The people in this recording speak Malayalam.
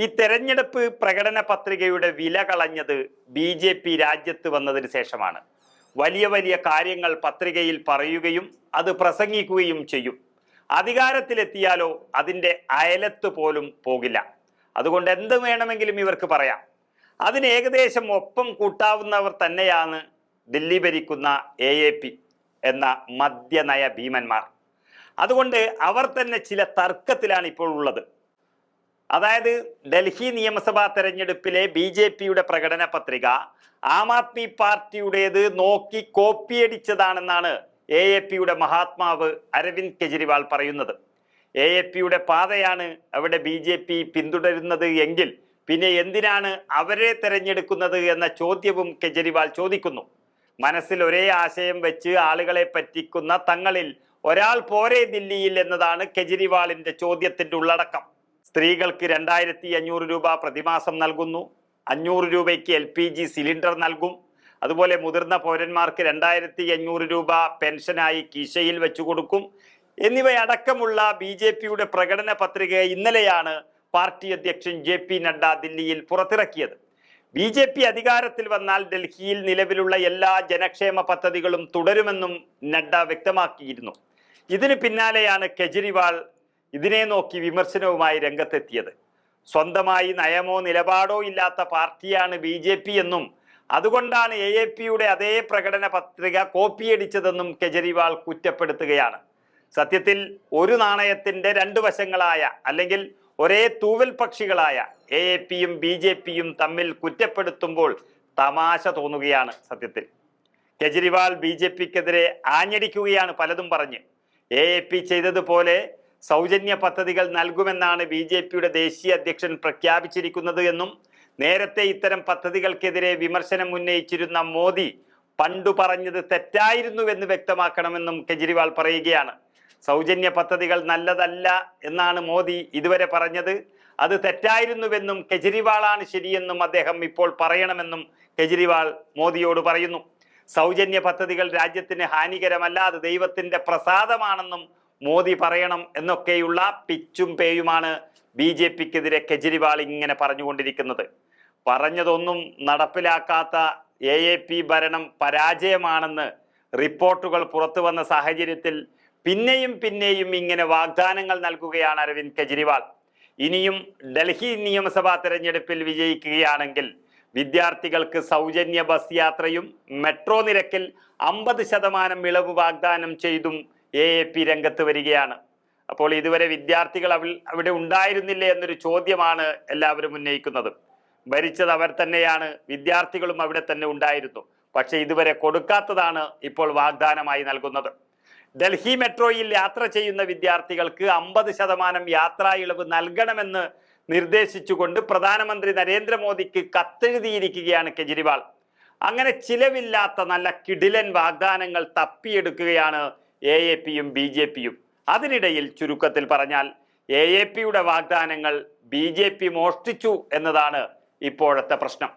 ഈ തെരഞ്ഞെടുപ്പ് പ്രകടന പത്രികയുടെ വില കളഞ്ഞത് ബി ജെ പി രാജ്യത്ത് വന്നതിന് ശേഷമാണ്. വലിയ വലിയ കാര്യങ്ങൾ പത്രികയിൽ പറയുകയും അത് പ്രസംഗിക്കുകയും ചെയ്യും. അധികാരത്തിലെത്തിയാലോ അതിന്റെ അയലത്ത് പോലും പോകില്ല. അതുകൊണ്ട് എന്ത് വേണമെങ്കിലും ഇവർക്ക് പറയാം. അതിന് ഏകദേശം ഒപ്പം കൂട്ടാവുന്നവർ തന്നെയാണ് ദില്ലി ഭരിക്കുന്ന എ എ പി എന്ന മദ്യനയ ഭീമന്മാർ. അതുകൊണ്ട് അവർ തന്നെ ചില തർക്കത്തിലാണ് ഇപ്പോൾ ഉള്ളത്. അതായത് ഡൽഹി നിയമസഭാ തെരഞ്ഞെടുപ്പിലെ ബി ജെ പിയുടെ പ്രകടന പത്രിക ആം ആദ്മി പാർട്ടിയുടേത് നോക്കി കോപ്പിയടിച്ചതാണെന്നാണ് എ എ പിയുടെ മഹാത്മാവ് അരവിന്ദ് കെജ്രിവാൾ പറയുന്നത്. എ എ പിയുടെ പാതയാണ് അവിടെ ബി ജെ പി പിന്തുടരുന്നത് എങ്കിൽ പിന്നെ എന്തിനാണ് അവരെ തെരഞ്ഞെടുക്കുന്നത് എന്ന ചോദ്യവും കെജ്രിവാൾ ചോദിക്കുന്നു. മനസ്സിൽ ഒരേ ആശയം വെച്ച് ആളുകളെ പറ്റിക്കുന്ന തങ്ങളിൽ ഒരാൾ പോരെ ദില്ലിയിൽ എന്നതാണ് കെജ്രിവാളിന്റെ ചോദ്യത്തിന്റെ ഉള്ളടക്കം. സ്ത്രീകൾക്ക് രണ്ടായിരത്തി അഞ്ഞൂറ് രൂപ പ്രതിമാസം നൽകുന്നു. അഞ്ഞൂറ് രൂപയ്ക്ക് എൽ പി ജി സിലിണ്ടർ നൽകും. അതുപോലെ മുതിർന്ന പൗരന്മാർക്ക് രണ്ടായിരത്തി അഞ്ഞൂറ് രൂപ പെൻഷനായി കീശയിൽ വെച്ചു കൊടുക്കും. എന്നിവയടക്കമുള്ള ബി ജെ പിയുടെ പ്രകടന പത്രിക ഇന്നലെയാണ് പാർട്ടി അധ്യക്ഷൻ ജെ പി നഡ്ഡ ദില്ലിയിൽ പുറത്തിറക്കിയത്. ബി ജെ പി അധികാരത്തിൽ വന്നാൽ ഡൽഹിയിൽ നിലവിലുള്ള എല്ലാ ജനക്ഷേമ പദ്ധതികളും തുടരുമെന്നും നഡ്ഡ വ്യക്തമാക്കിയിരുന്നു. ഇതിന് പിന്നാലെയാണ് കെജ്രിവാൾ ഇതിനെ നോക്കി വിമർശനവുമായി രംഗത്തെത്തിയത്. സ്വന്തമായി നയമോ നിലപാടോ ഇല്ലാത്ത പാർട്ടിയാണ് ബി ജെ പി എന്നും അതുകൊണ്ടാണ് എ എ പിയുടെ അതേ പ്രകടന പത്രിക കോപ്പിയടിച്ചതെന്നും കെജ്രിവാൾ കുറ്റപ്പെടുത്തുകയാണ്. സത്യത്തിൽ ഒരു നാണയത്തിന്റെ രണ്ട് വശങ്ങളായ അല്ലെങ്കിൽ ഒരേ തൂവൽ പക്ഷികളായ എ എ പിയും ബി ജെ പിയും തമ്മിൽ കുറ്റപ്പെടുത്തുമ്പോൾ തമാശ തോന്നുകയാണ് സത്യത്തിൽ. കെജ്രിവാൾ ബി ജെ പിക്കെതിരെ ആഞ്ഞടിക്കുകയാണ് പലതും പറഞ്ഞ്. എ എ പി ചെയ്തതുപോലെ സൗജന്യ പദ്ധതികൾ നൽകുമെന്നാണ് ബി ജെ പിയുടെ ദേശീയ അധ്യക്ഷൻ പ്രഖ്യാപിച്ചിരിക്കുന്നത് എന്നും നേരത്തെ ഇത്തരം പദ്ധതികൾക്കെതിരെ വിമർശനം ഉന്നയിച്ചിരുന്ന മോദി പണ്ടു പറഞ്ഞത് തെറ്റായിരുന്നുവെന്ന് വ്യക്തമാക്കണമെന്നും കെജ്രിവാൾ പറയുകയാണ്. സൗജന്യ പദ്ധതികൾ നല്ലതല്ല എന്നാണ് മോദി ഇതുവരെ പറഞ്ഞത്. അത് തെറ്റായിരുന്നുവെന്നും കെജ്രിവാളാണ് ശരിയെന്നും അദ്ദേഹം ഇപ്പോൾ പറയണമെന്നും കെജ്രിവാൾ മോദിയോട് പറയുന്നു. സൗജന്യ പദ്ധതികൾ രാജ്യത്തിന് ഹാനികരമല്ല അത് ദൈവത്തിന്റെ പ്രസാദമാണെന്നും മോദി പറയണം എന്നൊക്കെയുള്ള പിച്ചും പേയുമാണ് ബി ജെ പിക്കെതിരെ കെജ്രിവാൾ ഇങ്ങനെ പറഞ്ഞുകൊണ്ടിരിക്കുന്നത്. പറഞ്ഞതൊന്നും നടപ്പിലാക്കാത്ത എ എ പി ഭരണം പരാജയമാണെന്ന് റിപ്പോർട്ടുകൾ പുറത്തു വന്ന സാഹചര്യത്തിൽ പിന്നെയും പിന്നെയും ഇങ്ങനെ വാഗ്ദാനങ്ങൾ നൽകുകയാണ് അരവിന്ദ് കെജ്രിവാൾ. ഇനിയും ഡൽഹി നിയമസഭാ തെരഞ്ഞെടുപ്പിൽ വിജയിക്കുകയാണെങ്കിൽ വിദ്യാർത്ഥികൾക്ക് സൗജന്യ ബസ് യാത്രയും മെട്രോ നിരക്കിൽ അമ്പത് ശതമാനം ഇളവ് വാഗ്ദാനം ചെയ്തും എ എ പി രംഗത്ത് വരികയാണ്. അപ്പോൾ ഇതുവരെ വിദ്യാർത്ഥികൾ അവി അവിടെ ഉണ്ടായിരുന്നില്ലേ എന്നൊരു ചോദ്യമാണ് എല്ലാവരും ഉന്നയിക്കുന്നത്. ഭരിച്ചത് അവർ തന്നെയാണ് വിദ്യാർത്ഥികളും അവിടെ തന്നെ ഉണ്ടായിരുന്നു. പക്ഷെ ഇതുവരെ കൊടുക്കാത്തതാണ് ഇപ്പോൾ വാഗ്ദാനമായി നൽകുന്നത്. ഡൽഹി മെട്രോയിൽ യാത്ര ചെയ്യുന്ന വിദ്യാർത്ഥികൾക്ക് അമ്പത് ശതമാനം യാത്രാ ഇളവ് നൽകണമെന്ന് നിർദ്ദേശിച്ചുകൊണ്ട് പ്രധാനമന്ത്രി നരേന്ദ്രമോദിക്ക് കത്തെഴുതിയിരിക്കുകയാണ് കെജ്രിവാൾ. അങ്ങനെ ചിലവില്ലാത്ത നല്ല കിടിലൻ വാഗ്ദാനങ്ങൾ തപ്പിയെടുക്കുകയാണ് എ എ പിയും ബി ജെ പിയും അതിനിടയിൽ ചുരുക്കത്തിൽ പറഞ്ഞാൽ എ എ പിയുടെ വാഗ്ദാനങ്ങൾ ബി ജെ പി മോഷ്ടിച്ചു എന്നതാണ് ഇപ്പോഴത്തെ പ്രശ്നം.